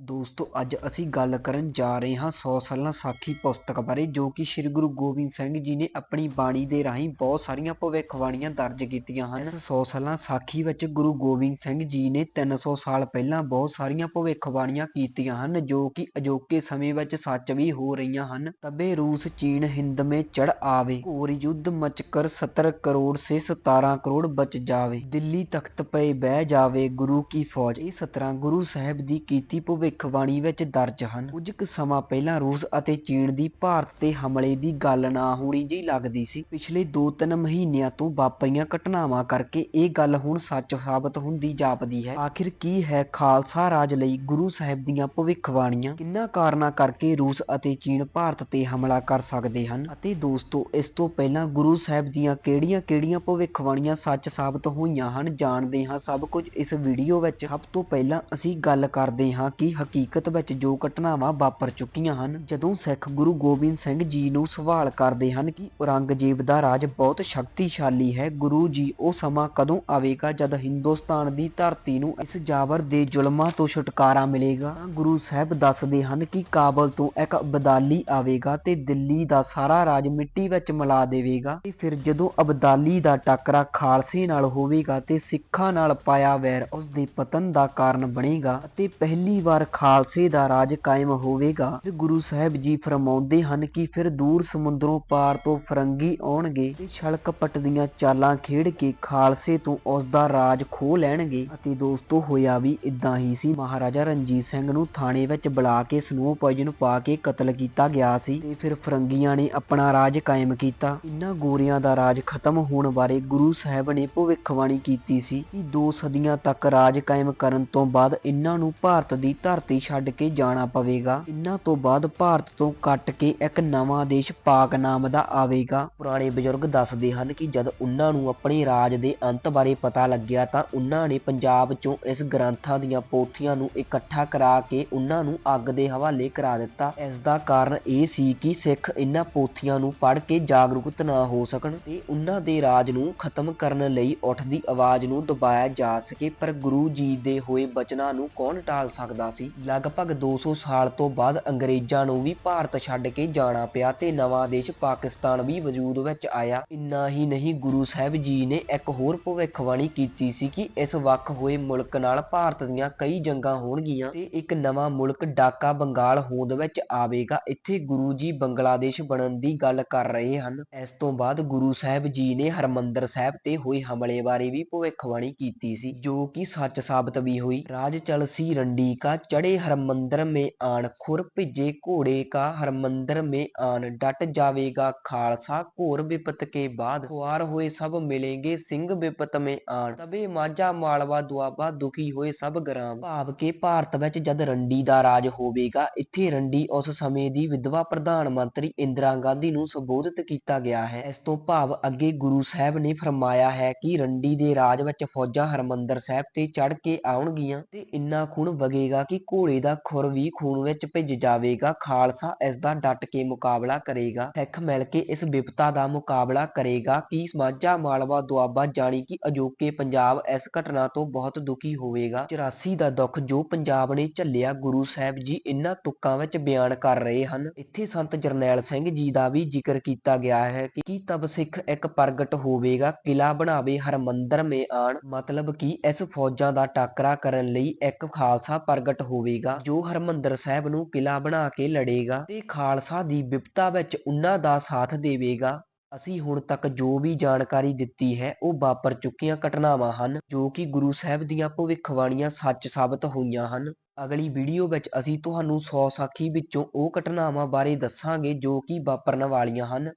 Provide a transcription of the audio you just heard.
ਦੋਸਤੋ, ਅੱਜ ਅਸੀਂ ਗੱਲ ਕਰਨ ਜਾ ਰਹੇ ਹਾਂ 100 ਸਾਲਾਂ ਸਾਖੀ ਪੁਸਤਕ ਬਾਰੇ, ਜੋ ਕਿ ਸ੍ਰੀ ਗੁਰੂ ਗੋਬਿੰਦ ਸਿੰਘ ਜੀ ਨੇ ਆਪਣੀ ਬਾਣੀ ਦੇ ਰਾਹੀਂ ਬਹੁਤ ਸਾਰੀਆਂ ਭਵਿੱਖਬਾਣੀਆਂ ਦਰਜ ਕੀਤੀਆਂ ਹਨ। 100 ਸਾਲਾਂ ਸਾਖੀ ਵਿੱਚ ਗੁਰੂ ਗੋਬਿੰਦ ਸਿੰਘ ਜੀ ਨੇ 300 ਸਾਲ ਪਹਿਲਾਂ ਬਹੁਤ ਸਾਰੀਆਂ ਭਵਿੱਖਬਾਣੀਆਂ ਕੀਤੀਆਂ ਹਨ, ਜੋ ਕਿ ਅਜੋਕੇ ਸਮੇਂ ਵਿੱਚ ਸੱਚ ਵੀ ਹੋ ਰਹੀਆਂ ਹਨ। ਤਬੇ ਰੂਸ, ਚੀਨ, ਹਿੰਦ ਮੇ ਚੜ ਆਵੇ। ਘੋਰ ਯੁੱਧ ਮਚਕਰ 70 ਕਰੋੜ ਸੇ 17 ਕਰੋੜ ਬਚ ਜਾਵੇ। ਦਿੱਲੀ ਤਖਤ ਪਏ ਬਹਿ ਜਾਵੇ ਗੁਰੂ ਕੀ ਫੌਜ। ਇਹ 17 ਗੁਰੂ ਸਾਹਿਬ ਦੀ ਕੀਤੀ ਭਵਿੱਖਬਾਣੀ ਵਿੱਚ ਦਰਜ ਹਨ। ਕੁਝ ਕੁ ਸਮਾਂ ਪਹਿਲਾਂ ਰੂਸ ਅਤੇ ਚੀਨ ਦੀ ਭਾਰਤ ਤੇ ਹਮਲੇ ਦੀ ਗੱਲ ਨਾ ਹੋਣੀ ਜਿਹੀ ਲੱਗਦੀ ਸੀ। ਪਿਛਲੇ 2-3 ਮਹੀਨਿਆਂ ਤੋਂ ਵਾਪਰੀਆਂ ਘਟਨਾਵਾਂ ਕਰਕੇ ਇਹ ਗੱਲ ਹੁਣ ਸੱਚ ਸਾਬਤ ਹੁੰਦੀ ਜਾਪਦੀ ਹੈ। ਆਖਿਰ ਕੀ ਹੈ ਖਾਲਸਾ ਰਾਜ ਲਈ ਗੁਰੂ ਸਾਹਿਬ ਦੀਆਂ ਭਵਿੱਖਬਾਣੀਆਂ? ਕਿੰਨਾ ਕਾਰਨਾਂ ਕਰਕੇ ਰੂਸ ਅਤੇ ਚੀਨ ਭਾਰਤ ਤੇ ਹਮਲਾ ਕਰ ਸਕਦੇ ਹਨ? ਅਤੇ ਦੋਸਤੋ, ਇਸ ਤੋਂ ਪਹਿਲਾਂ ਗੁਰੂ ਸਾਹਿਬ ਦੀਆਂ ਕਿਹੜੀਆਂ-ਕਿਹੜੀਆਂ ਭਵਿੱਖਬਾਣੀਆਂ ਸੱਚ ਸਾਬਤ ਹੋਈਆਂ ਹਨ? ਜਾਣਦੇ ਹਾਂ ਸਭ ਕੁਝ ਇਸ ਵੀਡੀਓ ਵਿੱਚ। ਸਭ ਤੋਂ ਪਹਿਲਾਂ ਅਸੀਂ ਗੱਲ ਕਰਦੇ ਹਾਂ ਕਿ ਹਕੀਕਤ ਵਿੱਚ ਜੋ ਘਟਨਾਵਾਂ ਵਾਪਰ ਚੁੱਕੀਆਂ ਹਨ, ਜਦੋਂ ਸਿੱਖ ਗੁਰੂ ਗੋਬਿੰਦ ਸਿੰਘ ਜੀ ਨੂੰ ਸਵਾਲ ਕਰਦੇ ਹਨ ਕਿ ਔਰੰਗਜ਼ੇਬ ਦਾ ਰਾਜ ਬਹੁਤ ਸ਼ਕਤੀਸ਼ਾਲੀ ਹੈ, ਗੁਰੂ ਜੀ ਉਹ ਸਮਾਂ ਕਦੋਂ ਆਵੇਗਾ ਜਦ ਹਿੰਦੁਸਤਾਨ ਦੀ ਧਰਤੀ ਨੂੰ ਇਸ ਜਾਬਰ ਦੇ ਜ਼ੁਲਮਾਂ ਤੋਂ ਛੁਟਕਾਰਾ ਮਿਲੇਗਾ? ਗੁਰੂ ਸਾਹਿਬ ਦੱਸਦੇ ਹਨ ਕਿ ਕਾਬਲ ਤੋਂ ਇੱਕ ਅਬਦਾਲੀ ਆਵੇਗਾ ਤੇ ਦਿੱਲੀ ਦਾ ਸਾਰਾ ਰਾਜ ਮਿੱਟੀ ਵਿੱਚ ਮਿਲਾ ਦੇਵੇਗਾ ਤੇ ਫਿਰ ਜਦੋਂ ਅਬਦਾਲੀ ਦਾ ਟੱਕਰਾ ਖਾਲਸੇ ਨਾਲ ਹੋਵੇਗਾ ਤੇ ਸਿੱਖਾਂ ਨਾਲ ਪਾਇਆ ਵੈਰ ਉਸ ਦੇ ਪਤਨ ਦਾ ਕਾਰਨ ਬਣੇਗਾ ਤੇ ਪਹਿਲੀ ਵਾਰ ਖਾਲਸੇ ਦਾ ਰਾਜ ਕਾਇਮ ਹੋਵੇਗਾ। ਗੁਰੂ ਸਾਹਿਬ ਜੀ ਫਰਮਾਉਂਦੇ ਹਨ ਕਿ ਫਿਰ ਦੂਰ ਸਮੁੰਦਰੋਂ ਪਾਰ ਤੋਂ ਫਰੰਗੀ ਆਉਣਗੇ ਤੇ ਛਲਕਪਟ ਦੀਆਂ ਚਾਲਾਂ ਖੇਡ ਕੇ ਖਾਲਸੇ ਤੋਂ ਉਸ ਦਾ ਰਾਜ ਖੋਹ ਲੈਣਗੇ। ਅਤੇ ਦੋਸਤੋ, ਹੋਇਆ ਵੀ ਇਦਾਂ ਹੀ ਸੀ। ਮਹਾਰਾਜਾ ਰਣਜੀਤ ਸਿੰਘ ਨੂੰ ਥਾਣੇ ਵਿੱਚ ਬੁਲਾ ਕੇ ਸਨੋ ਪੋਇਜ਼ਨ ਪਾ ਕੇ ਕਤਲ ਕੀਤਾ ਗਿਆ ਸੀ ਤੇ ਫਿਰ ਫਰੰਗੀਆਂ ਨੇ ਆਪਣਾ ਰਾਜ ਕਾਇਮ ਕੀਤਾ। ਇਨ੍ਹਾਂ ਗੋਰਿਆਂ ਦਾ ਰਾਜ ਖਤਮ ਹੋਣ ਬਾਰੇ ਗੁਰੂ ਸਾਹਿਬ ਨੇ ਭਵਿੱਖਬਾਣੀ ਕੀਤੀ ਸੀ ਕਿ ਦੋ ਸਦੀਆਂ ਤੱਕ ਰਾਜ ਕਾਇਮ ਕਰਨ ਤੋਂ ਬਾਅਦ ਇਹਨਾਂ ਨੂੰ ਭਾਰਤ ਦੀ ਧਰ ਧਰਤੀ ਛੱਡ ਕੇ ਜਾਣਾ ਪਵੇਗਾ। ਇਹਨਾਂ ਤੋਂ ਬਾਅਦ ਭਾਰਤ ਤੋਂ ਕੱਟ ਕੇ ਇੱਕ ਨਵਾਂ ਦੇਸ਼ ਪਾਕ ਨਾਮ ਦਾ ਆਵੇਗਾ। ਪੁਰਾਣੇ ਬਜ਼ੁਰਗ ਦੱਸਦੇ ਹਨ ਕਿ ਜਦ ਉਹਨਾਂ ਨੂੰ ਆਪਣੇ ਰਾਜ ਦੇ ਅੰਤ ਬਾਰੇ ਪਤਾ ਲੱਗਿਆ ਤਾਂ ਉਹਨਾਂ ਨੇ ਪੰਜਾਬ ਚੋਂ ਇਸ ਗ੍ਰੰਥਾਂ ਦੀਆਂ ਪੋਥੀਆਂ ਨੂੰ ਇਕੱਠਾ ਕਰਾ ਕੇ ਉਹਨਾਂ ਨੂੰ ਅੱਗ ਦੇ ਹਵਾਲੇ ਕਰਾ ਦਿੱਤਾ। ਇਸ ਦਾ ਕਾਰਨ ਇਹ ਸੀ ਕਿ ਸਿੱਖ ਇਹਨਾਂ ਪੋਥੀਆਂ ਨੂੰ ਪੜ੍ਹ ਕੇ ਜਾਗਰੂਕਤ ਨਾ ਹੋ ਸਕਣ ਤੇ ਉਹਨਾਂ ਦੇ ਰਾਜ ਨੂੰ ਖਤਮ ਕਰਨ ਲਈ ਉੱਠਦੀ ਆਵਾਜ਼ ਨੂੰ ਦਬਾਇਆ ਜਾ ਸਕੇ। ਪਰ ਗੁਰੂ ਜੀ ਦੇ ਹੋਏ ਬਚਨਾਂ ਨੂੰ ਕੌਣ ਟਾਲ ਸਕਦਾ ਸੀ? ਲਗਭਗ 200 ਸਾਲ ਤੋਂ ਬਾਅਦ ਅੰਗਰੇਜ਼ਾਂ ਨੂੰ ਵੀ ਭਾਰਤ ਛੱਡ ਕੇ ਜਾਣਾ ਪਿਆ ਤੇ ਨਵਾਂ ਦੇਸ਼ ਪਾਕਿਸਤਾਨ ਵੀ ਵਜੂਦ ਵਿੱਚ ਆਇਆ। ਇੰਨਾ ਹੀ ਨਹੀਂ, ਗੁਰੂ ਸਾਹਿਬ ਜੀ ਨੇ ਇੱਕ ਹੋਰ ਭਵਿੱਖਬਾਣੀ ਕੀਤੀ ਸੀ ਕਿ ਇਸ ਵੱਖ ਹੋਏ ਮੁਲਕ ਨਾਲ ਭਾਰਤ ਦੀਆਂ ਕਈ ਜੰਗਾਂ ਹੋਣਗੀਆਂ ਤੇ ਇੱਕ ਨਵਾਂ ਮੁਲਕ ਡਾਕਾ ਬੰਗਾਲ ਹੋਂਦ ਵਿੱਚ ਆਵੇਗਾ। ਇੱਥੇ ਗੁਰੂ ਜੀ ਬੰਗਲਾਦੇਸ਼ ਬਣਨ ਦੀ ਗੱਲ ਕਰ ਰਹੇ ਹਨ। ਇਸ ਤੋਂ ਬਾਅਦ ਗੁਰੂ ਸਾਹਿਬ ਜੀ ਨੇ ਹਰਮੰਦਰ ਸਾਹਿਬ ਤੇ ਹੋਏ ਹਮਲੇ ਬਾਰੇ ਵੀ ਭਵਿੱਖਬਾਣੀ ਕੀਤੀ ਸੀ, ਜੋ ਕਿ ਸੱਚ ਸਾਬਤ ਵੀ ਹੋਈ। ਰਾਜ ਚਲ ਸੀ ਰੰਡੀ ਕਾ ਚੜੇ ਹਰਮੰਦਰ ਮੇ ਆਣ, ਖੁਰ ਭਿੱਜੇ ਘੋੜੇ ਕਾ ਹਰਮੰਦਰ ਮੇ ਆਣ, ਡਟ ਜਾਵੇਗਾ ਖਾਲਸਾ, ਘੋਰ ਵਿਪਤ ਕੇ ਬਾਅਦ ਖੁਆਰ ਹੋਏ ਸਭ ਮਿਲेंगे ਸਿੰਘ ਵਿਪਤ ਮੇ ਆਣ। ਤਬੇ ਮਾਝਾ ਮਾਲਵਾ ਦੁਆਬਾ, ਦੁਖੀ ਹੋਏ ਸਭ ਗ੍ਰਾਮ। ਭਾਵ ਕਿ ਭਾਰਤ ਵਿੱਚ ਜਦ ਰੰਡੀ ਦਾ ਰਾਜ ਹੋਵੇਗਾ, ਇੱਥੇ ਰੰਡੀ ਉਸ ਸਮੇਂ ਦੀ ਵਿਧਵਾ ਪ੍ਰਧਾਨ ਮੰਤਰੀ ਇੰਦਰਾ ਗਾਂਧੀ ਨੂੰ ਸੰਬੋਧਿਤ ਕੀਤਾ ਗਿਆ ਹੈ। ਇਸ ਤੋਂ ਭਾਵ ਅੱਗੇ ਗੁਰੂ ਸਾਹਿਬ ਨੇ ਫਰਮਾਇਆ ਹੈ ਕਿ ਰੰਡੀ ਦੇ ਰਾਜ ਵਿੱਚ ਫੌਜਾਂ ਹਰਮੰਦਰ ਸਾਹਿਬ ਤੇ ਚੜ ਕੇ ਆਉਣਗੀਆਂ ਤੇ ਇੰਨਾ ਖੂਨ ਵਗੇਗਾ ਕਿ ਘੋੜੇ ਦਾ ਖੁਰ ਵੀ ਖੂਨ ਵਿੱਚ ਭਿੱਜ ਜਾਵੇਗਾ। ਖਾਲਸਾ ਇਸ ਦਾ ਡਟ ਕੇ ਮੁਕਾਬਲਾ ਕਰੇਗਾ। ਸਿੱਖ ਮਿਲ ਕੇ ਇਸ ਵਿਪਤਾ ਦਾ ਮੁਕਾਬਲਾ ਕਰੇਗਾ। ਕਿ ਮਾਝਾ ਮਾਲਵਾ, ਦੁਆਬਾ ਜਾਣੀ ਕਿ ਅਜੋਕੇ ਪੰਜਾਬ ਇਸ ਘਟਨਾ ਤੋਂ ਬਹੁਤ ਦੁਖੀ ਹੋਵੇਗਾ। 84 ਦਾ ਦੁੱਖ ਜੋ ਪੰਜਾਬ ਨੇ ਝੱਲਿਆ, ਗੁਰੂ ਸਾਹਿਬ ਜੀ ਇਹਨਾਂ ਤੁਕਾਂ ਵਿੱਚ ਬਿਆਨ ਕਰ ਰਹੇ ਹਨ। ਇੱਥੇ ਸੰਤ ਜਰਨੈਲ ਸਿੰਘ ਜੀ ਦਾ ਵੀ ਜ਼ਿਕਰ ਕੀਤਾ ਗਿਆ ਹੈ ਕਿ ਤਬ ਸਿੱਖ ਇੱਕ ਪ੍ਰਗਟ ਹੋਵੇਗਾ? ਕਿਲਾ ਬਣਾਵੇ ਹਰ ਮੰਦਰ ਮੇ ਆਣ। ਮਤਲਬ ਕਿ ਇਸ ਫੌਜਾਂ ਦਾ ਟਾਕਰਾ ਕਰਨ ਲਈ ਇੱਕ ਖਾਲਸਾ ਪ੍ਰਗਟ ਹੋਵੇਗਾ, ਜੋ ਹਰਮੰਦਰ ਸਾਹਿਬ ਨੂੰ ਕਿਲਾ ਬਣਾ ਕੇ ਲੜੇਗਾ ਤੇ ਖਾਲਸਾ ਦੀ ਵਿਪਤਾ ਵਿੱਚ ਉਹਨਾਂ ਦਾ ਸਾਥ ਦੇਵੇਗਾ। ਅਸੀਂ ਹੁਣ ਤੱਕ ਜੋ ਵੀ ਜਾਣਕਾਰੀ ਦਿੱਤੀ ਹੈ, ਉਹ ਵਾਪਰ ਚੁੱਕੀਆਂ ਘਟਨਾਵਾਂ ਹਨ, ਜੋ ਕਿ ਗੁਰੂ ਸਾਹਿਬ ਦੀਆਂ ਭਵਿੱਖਬਾਣੀਆਂ ਸੱਚ ਸਾਬਤ ਹੋਈਆਂ ਹਨ। ਅਗਲੀ ਵੀਡੀਓ ਵਿੱਚ ਅਸੀਂ ਤੁਹਾਨੂੰ 100 ਸਾਖੀ ਵਿੱਚੋਂ ਉਹ ਘਟਨਾਵਾਂ ਬਾਰੇ ਦੱਸਾਂਗੇ ਜੋ ਕਿ ਵਾਪਰਨ ਵਾਲੀਆਂ ਹਨ।